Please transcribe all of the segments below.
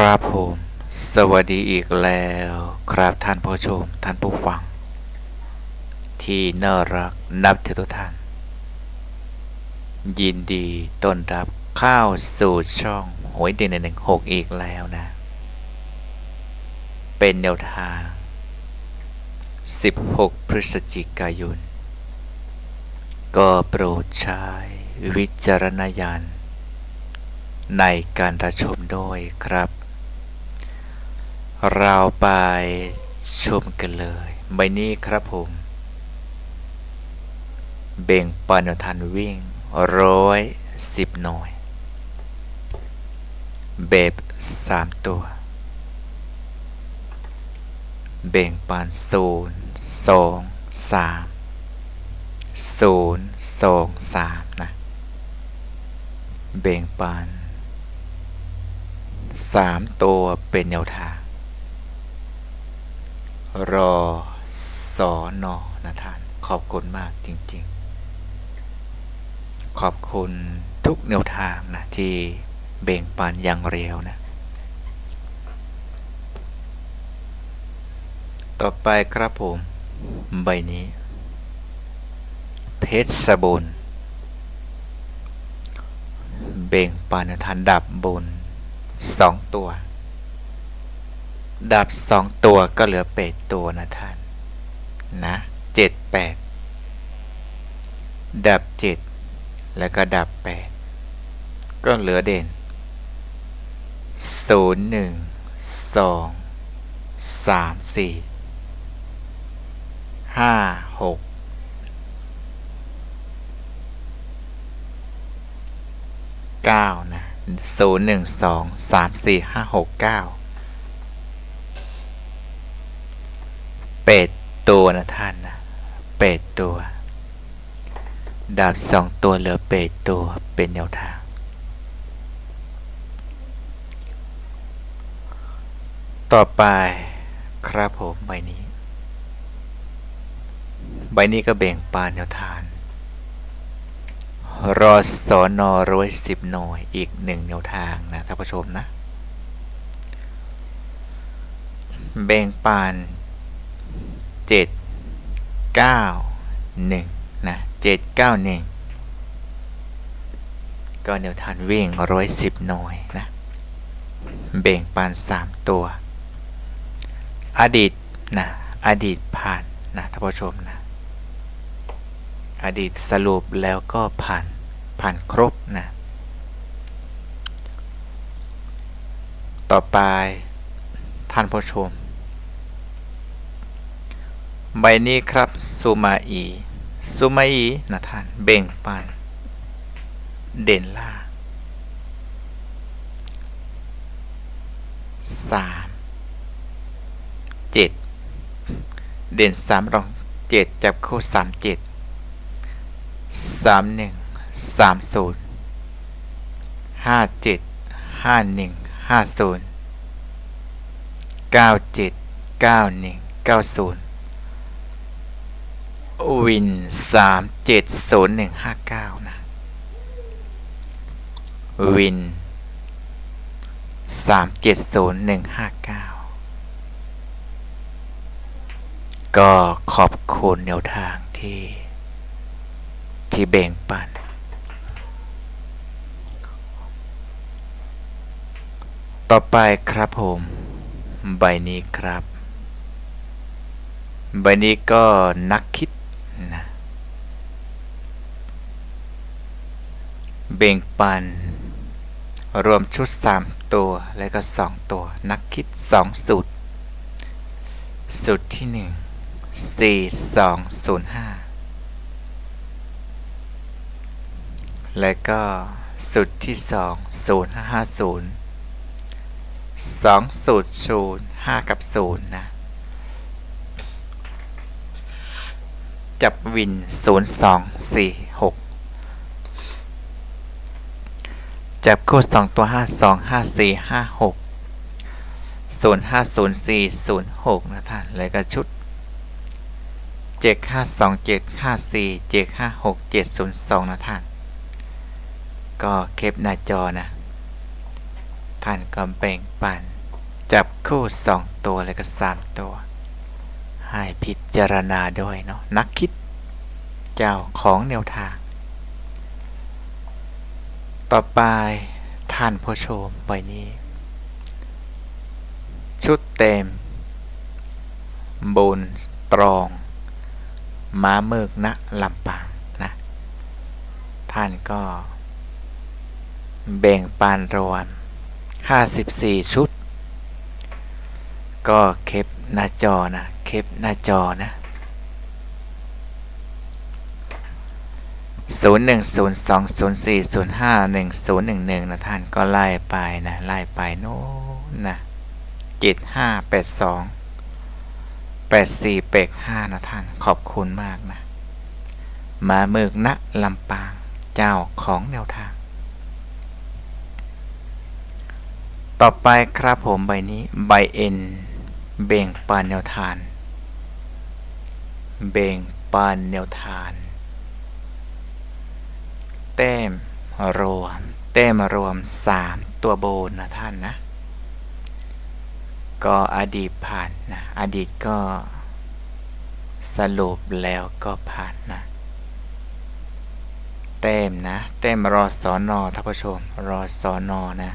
ครับผม สวัสดีอีกแล้ว ครับท่านผู้ชม ท่านผู้ฟัง ที่น่ารักนับถือทุกท่าน ยินดีต้อนรับเข้าสู่ช่องหวยเด่นหนึ่งหกอีกแล้วนะ เป็นแนวทาง 16 พฤศจิกายน ก็โปรดใช้วิจารณญาณในการรับชมด้วยครับ เราไปชมกันเลยใบนี้ครับผม เบ่งปันทันวิ่งร้อยสิบหน่วยเบบสามตัว เบ่งปันศูนย์สองสามศูนย์สองสามนะเบ่งปันสามตัวเป็นแนวทาง รอสอนอนะท่าน ขอบคุณมากจริง ๆ ขอบคุณทุกแนวทางนะที่เบ่งปันอย่างเร็วนะ ต่อไปครับผมใบนี้ เพชรสบุญเบ่งปันทันดับบนสองตัว ดับสองตัวก็เหลือแปดตัวนะท่าน นะเจ็ดแปดดับเจ็ดแล้วก็ดับแปดก็เหลือเด่นศูนย์หนึ่งสองสามสี่ห้าหกเก้านะศูนย์หนึ่งสองสามสี่ห้าหกเก้า เป็ดตัวนะท่านนะเป็ดตัว ดาบสองตัวเหลือเป็ดตัวเป็นแนวทาง ต่อไปครับผมใบนี้ ใบนี้ก็แบ่งปานแนวทางรอสอนอร้อยสิบหน่วยอีกหนึ่งแนวทางนะท่านผู้ชมนะ แบ่งปาน เจ็ดเก้าหนึ่งนะเจ็ดเก้าหนึ่งก็แนวทางวิ่งร้อยสิบหน่วยนะแบ่งปานสามตัว อดีตนะอดีตผ่านนะท่านผู้ชมนะอดีตสรุปแล้วก็ผ่านผ่านครบนะต่อไปท่านผู้ชม ใบนี้ครับซูมาอีซูมาอีนะท่านเบ่งปัน เด่นล่าสามเจ็ดเด่นสามรองเจ็ดจับคู่สามเจ็ดสามหนึ่งสามศูนย์ห้าเจ็ดห้าหนึ่งห้าศูนย์เก้าเจ็ดเก้าหนึ่งเก้าศูนย์ วินสามเจ็ดศูนย์หนึ่งห้าเก้านะ วินสามเจ็ดศูนย์หนึ่งห้าเก้าก็ขอบคุณแนวทางที่ที่แบ่งปัน ต่อไปครับผม ใบนี้ครับ ใบนี้ก็นักคิดนะ เบ่งปัน รวมชุด 3 ตัว แล้วก็ 2 ตัว นักคิด 2 สูตร สูตรที่ 1 4 2 0 5 และก็สูตรที่ 2 0 5 5 0 2 สูตรศูนย์5กับ0นะ จับวิน0 2 4 6 จับคู่ 2 ตัว 5 2 5 4 5 6 0 5 0 4 0 6 นะท่าน แล้วก็ชุด 7 5 2 7 5 4 7 5 6 7 0 2 นะท่าน ก็เคปหน้าจอนะ ท่านก็แบ่งปัน จับคู่สองตัว แล้วก็สามตัว ให้พิจารณาด้วยเนาะนักคิด เจ้าของแนวทาง ต่อไปท่านผู้ชมใบนี้ ชุดเต็มบุญตรอง ม้าเมือกณลำปางนะท่านก็ แบ่งปานรวม54 ชุด ก็เคปหน้าจอนะเคปหน้าจอนะ 010204051011 นะท่านก็ไล่ไปนะ ไล่ไปโน้นนะ7582 84เปก5นะท่านขอบคุณมากนะ มาเมือกณลำปางเจ้าของแนวทาง ต่อไปครับผมใบนี้ใบเอ็นเบ่งปานแนวทานเบ่งปานแนวทาน แต้มรวม แต้มรวม 3 ตัวโบนนะท่านนะ ก็อดีตผ่านนะ อดีตก็สรุปแล้วก็ผ่านนะ แต้มนะ แต้มรอสอนอท่านผู้ชม รอสอนอนะ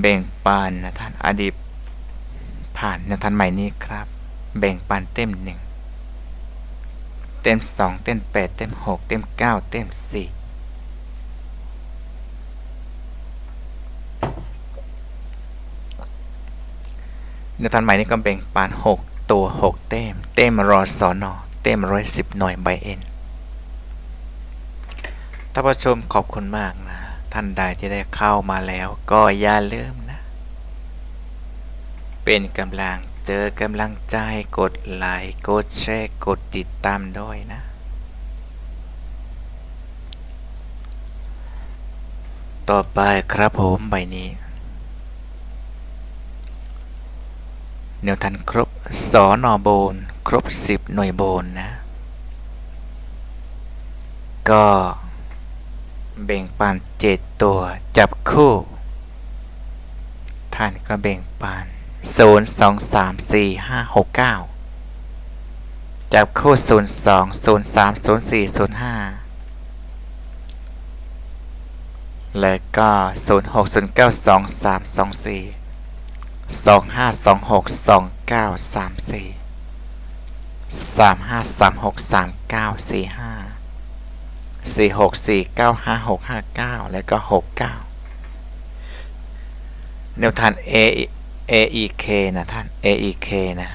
แบ่งปันนะท่าน อดีตผ่านนะท่านใหม่นี้ครับ แบ่งปันเต็มหนึ่ง เต็มสองเต็มแปดเต็มหกเต็มเก้าเต็มสี่ในทันใหม่นี้ก็แบ่งปานหกตัวหกเต็ม เต็มรอสอนอเต็มร้อยสิบหน่วยใบเอ็นท่านผู้ชมขอบคุณมากนะ ท่านใดที่ได้เข้ามาแล้วก็อย่าลืมนะ เป็นกำลัง เจอกำลังใจกดไลค์กดแชร์กดติดตามด้วยนะ ต่อไปครับผมใบนี้แนวทันครบสอนอโบน ครบ 10 หน่วยโบนนะ ก็แบ่งปันเจ็ดตัวจับคู่ ท่านก็แบ่งปัน ศูนย์สองสามสี่ห้าหกเก้าจับคู่ศูนย์สองศูนย์สามศูนย์สี่ศูนย์ห้าแล้วก็ศูนย์หกศูนย์เก้าสองสามสองสี่สองห้าสองหกสองเก้าสามสี่สามห้าสามหกสามเก้าสี่ห้าสี่หกสี่เก้าห้าหกห้าเก้าแล้วก็หกเก้าแนวทาน A AEK นะท่าน AEK นะ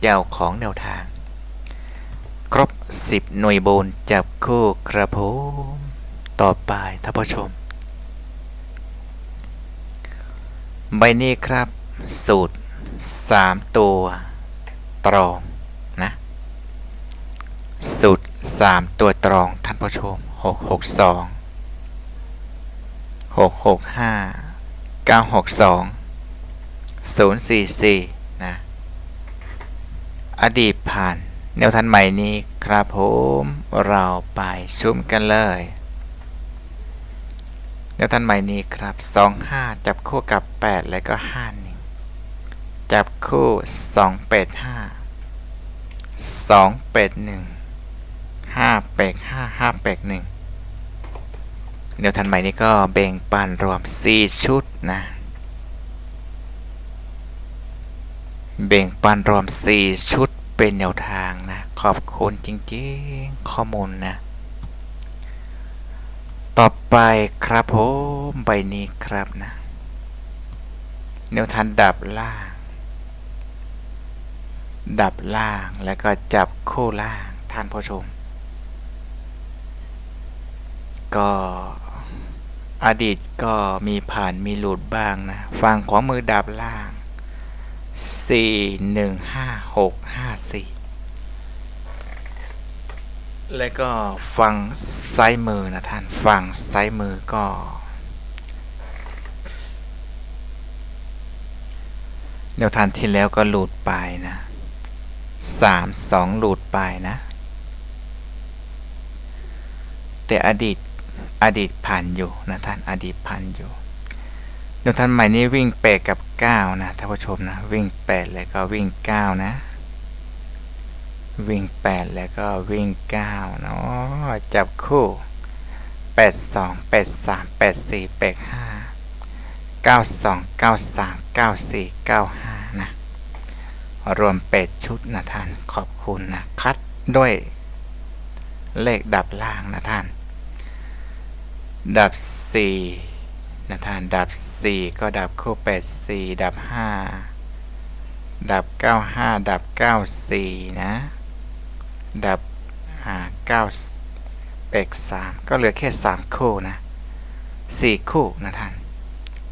เจ้าของแนวทาง ครบ 10 หน่วยโบนจับคู่กระผมต่อไปท่านผู้ชม ใบนี้ครับ สูตร 3 ตัว ตรองนะ สูตร 3 ตัวตรองท่านผู้ชม 662 665 962 044 นะ อดีตผ่าน แนวทันใหม่นี้ครับผม เราไปชุมกันเลย แนวทันใหม่นี้ครับ 25 จับคู่กับ 8 แล้วก็5 1จับคู่2 8 5 2 8 1 5 8 5 5 8 1แนวทันใหม่นี้ก็แบ่งปันรวม 4 ชุดนะ แบ่งปันรวม 4 ชุดเป็นแนวทางนะ ขอบคุณจริงๆ ข้อมูลนะ ต่อไปครับผมใบนี้ครับนะ แนวทางดับล่าง ดับล่างแล้วก็จับคู่ล่างท่านผู้ชม ก็อดีตก็มีผ่านมีหลุดบ้างนะ ฝั่งขวามือดับล่าง สี่หนึ่งห้าหกห้าสี่แล้วก็ฝั่งซ้ายมือนะท่านฝั่งซ้ายมือก็ แนวทางที่แล้วก็หลุดไปนะสามสองหลุดไปนะ แต่อดีตอดีตผ่านอยู่นะท่านอดีตผ่านพันอยู่ แนวทางใหม่นี้วิ่งแปดกับเก้านะท่านผู้ชมนะ วิ่งแปดแล้วก็วิ่งเก้านะ วิ่งแปดแล้วก็วิ่งเก้าเนาะจับคู่แปดสองแปดสามแปดสี่แปดห้าเก้าสองเก้าสามเก้าสี่เก้าห้านะ รวมเป็ดชุดนะท่าน ขอบคุณนะ คัดด้วยเลขดับล่างนะท่าน ดับสี่ นะท่าน ดับสี่ก็ดับคู่แปดสี่ดับห้าดับเก้าห้าดับเก้าสี่นะ ดับอ่าเก้าเป็กสามก็เหลือแค่สามคู่นะสี่คู่นะท่าน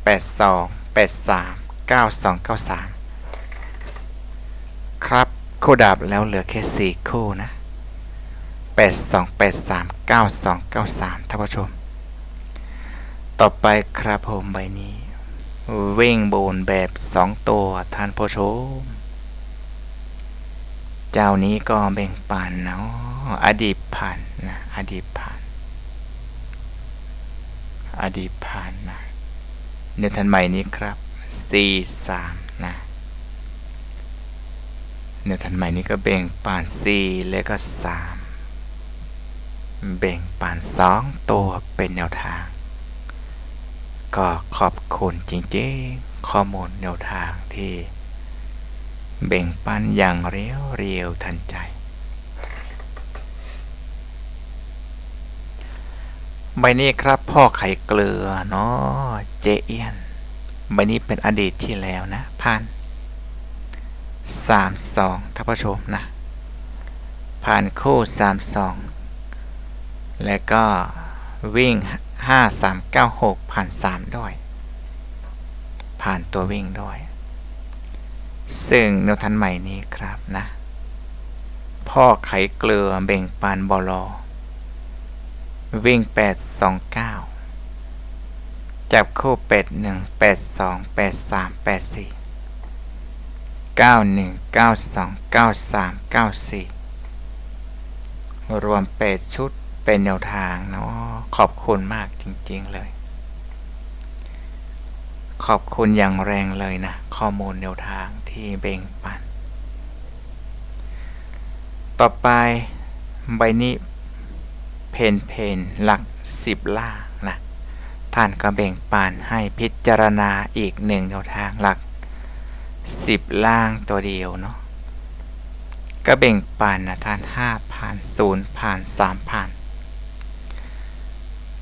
แปดสองแปดสามเก้าสองเก้าสามครับ คู่ดับแล้วเหลือแค่สี่คู่นะแปดสองแปดสามเก้าสองเก้าสามท่านผู้ชม ต่อไปครับผมใบนี้ วิ่งโบนแบบสองตัวท่านผู้ชม เจ้านี้ก็แบ่งปันเนาะอดีตผ่านนะอดีตผ่าน อดีตผ่านนะเนื้อทันใหม่นี้ครับ C3 นะเนื้อทันใหม่นี้ก็แบ่งปัน C แล้วก็3แบ่งปัน2ตัวเป็นแนวทาง ก็ขอบคุณจริงๆ ข้อมูลแนวทางที่แบ่งปันอย่างเรียวเรียวทันใจ ใบนี้ครับพ่อไข่เกลือเนาะเจเอียน ใบนี้เป็นอดีตที่แล้วนะผ่านสามสองท่านผู้ชมนะ ผ่านคู่สามสองแล้วก็วิ่ง ห้าสามเก้าหกผ่านสามด้วย ผ่านตัววิ่งด้วย ซึ่งแนวทันใหม่นี้ครับนะ พ่อไขเกลือเบ่งปานบอลอวิ่ง 8 2 9 จับคู่เป็ด1 8 2 8 3 8 4 9 1 9 2 9 3 9 4 รวมเป็ดชุดเป็นแนวทางเนาะ ขอบคุณมากจริง ๆ เลย ขอบคุณอย่างแรงเลยนะ ข้อมูลแนวทางที่เบ่งปัน ต่อไปใบนี้เพนเพนหลักสิบล่างนะ ท่านก็แบ่งปันให้พิจารณาอีกหนึ่งแนวทางหลักสิบล่างตัวเดียวเนาะก็แบ่งปันนะท่านห้าพันศูนย์พันสามพัน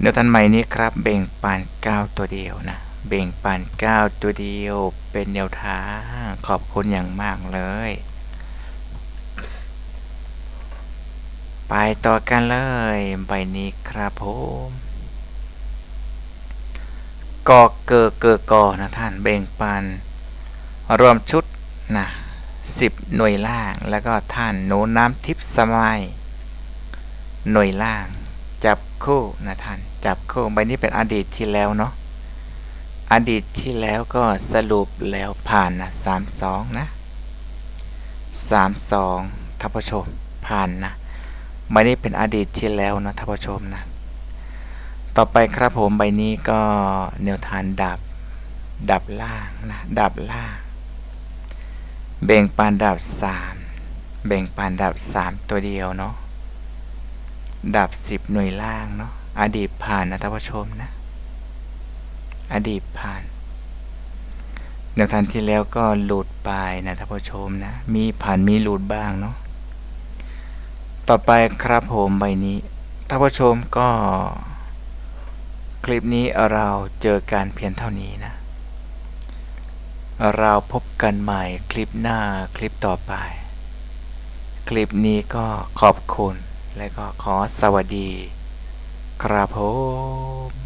แนวทันใหม่นี้ครับแบ่งปันเก้าตัวเดียวนะแบ่งปันเก้าตัวเดียวเป็นแนวทางขอบคุณอย่างมากเลย ไปต่อกันเลยใบนี้ครับผมกอเกอเกอกอนะท่านแบ่งปัน รวมชุดนะสิบหน่วยล่างแล้วก็ท่านหนูน้ำทิพย์สมัย หน่วยล่าง จับคู่นะท่าน จับคู่ใบนี้เป็นอดีตที่แล้วเนาะอดีตที่แล้วก็สรุปแล้วผ่านนะสามสองนะสามสองท่านผู้ชมผ่านนะใบนี้เป็นอดีตที่แล้วนะท่านผู้ชมนะต่อไปครับผมใบนี้ก็แนวทานดับดับล่างนะดับล่างเบ่งปานดับสามเบ่งปานดับสามตัวเดียวเนาะดับสิบหน่วยล่างเนาะ อดีตผ่านนะท่านผู้ชมนะ อดีตผ่านแนวทางที่แล้วก็หลุดไปนะท่านผู้ชมนะ มีผ่านมีหลุดบ้างเนาะต่อไปครับผมใบนี้ท่านผู้ชมก็ คลิปนี้เราเจอกันเพียงเท่านี้นะเราพบกันใหม่คลิปหน้าคลิปต่อไป คลิปนี้ก็ขอบคุณ และก็ขอสวัสดี ครับผม